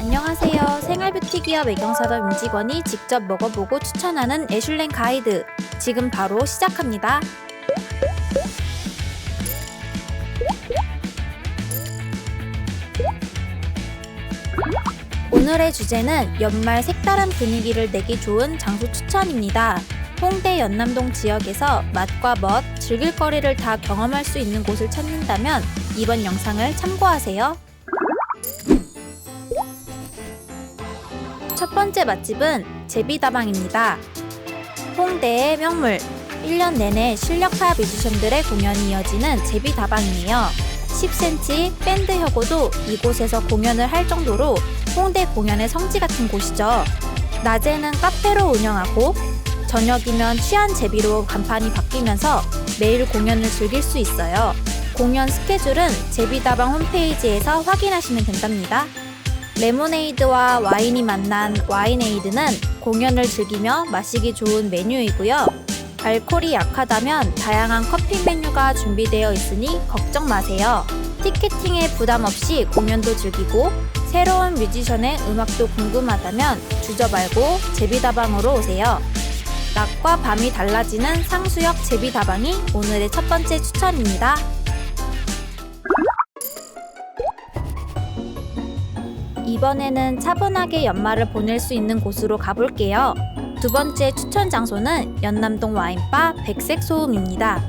안녕하세요. 생활뷰티 기업 애경사업 임직원이 직접 먹어보고 추천하는 애슐랭 가이드. 지금 바로 시작합니다. 오늘의 주제는 연말 색다른 분위기를 내기 좋은 장소 추천입니다. 홍대 연남동 지역에서 맛과 멋, 즐길 거리를 다 경험할 수 있는 곳을 찾는다면 이번 영상을 참고하세요. 첫 번째 맛집은 제비다방입니다. 홍대의 명물, 1년 내내 실력파 뮤지션들의 공연이 이어지는 제비다방이에요. 10cm 밴드 혁오도 이곳에서 공연을 할 정도로 홍대 공연의 성지 같은 곳이죠. 낮에는 카페로 운영하고 저녁이면 취한 제비로 간판이 바뀌면서 매일 공연을 즐길 수 있어요. 공연 스케줄은 제비다방 홈페이지에서 확인하시면 된답니다. 레모네이드와 와인이 만난 와인에이드는 공연을 즐기며 마시기 좋은 메뉴이고요. 알코올이 약하다면 다양한 커피 메뉴가 준비되어 있으니 걱정 마세요. 티켓팅에 부담 없이 공연도 즐기고 새로운 뮤지션의 음악도 궁금하다면 주저 말고 제비다방으로 오세요. 낮과 밤이 달라지는 상수역 제비다방이 오늘의 첫 번째 추천입니다. 이번에는 차분하게 연말을 보낼 수 있는 곳으로 가볼게요. 두 번째 추천 장소는 연남동 와인바 백색 소음입니다.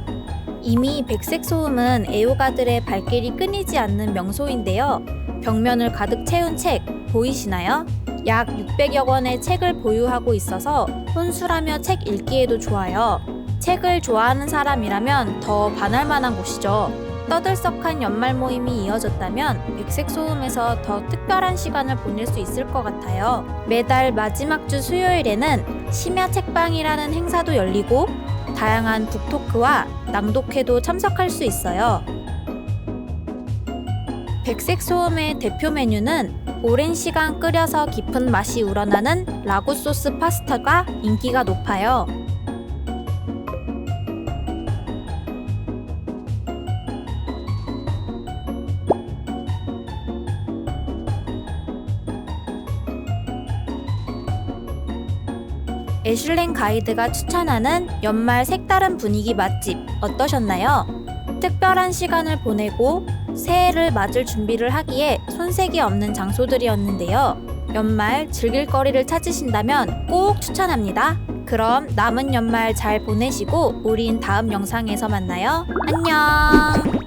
이미 백색 소음은 애호가들의 발길이 끊이지 않는 명소인데요. 벽면을 가득 채운 책 보이시나요? 약 600여 권의 책을 보유하고 있어서 혼술하며 책 읽기에도 좋아요. 책을 좋아하는 사람이라면 더 반할 만한 곳이죠. 떠들썩한 연말 모임이 이어졌다면 백색 소음에서 더 특별한 시간을 보낼 수 있을 것 같아요. 매달 마지막 주 수요일에는 심야 책방이라는 행사도 열리고 다양한 북토크와 낭독회도 참석할 수 있어요. 백색 소음의 대표 메뉴는 오랜 시간 끓여서 깊은 맛이 우러나는 라구 소스 파스타가 인기가 높아요. 애슐랭 가이드가 추천하는 연말 색다른 분위기 맛집 어떠셨나요? 특별한 시간을 보내고 새해를 맞을 준비를 하기에 손색이 없는 장소들이었는데요. 연말 즐길 거리를 찾으신다면 꼭 추천합니다. 그럼 남은 연말 잘 보내시고 우린 다음 영상에서 만나요. 안녕!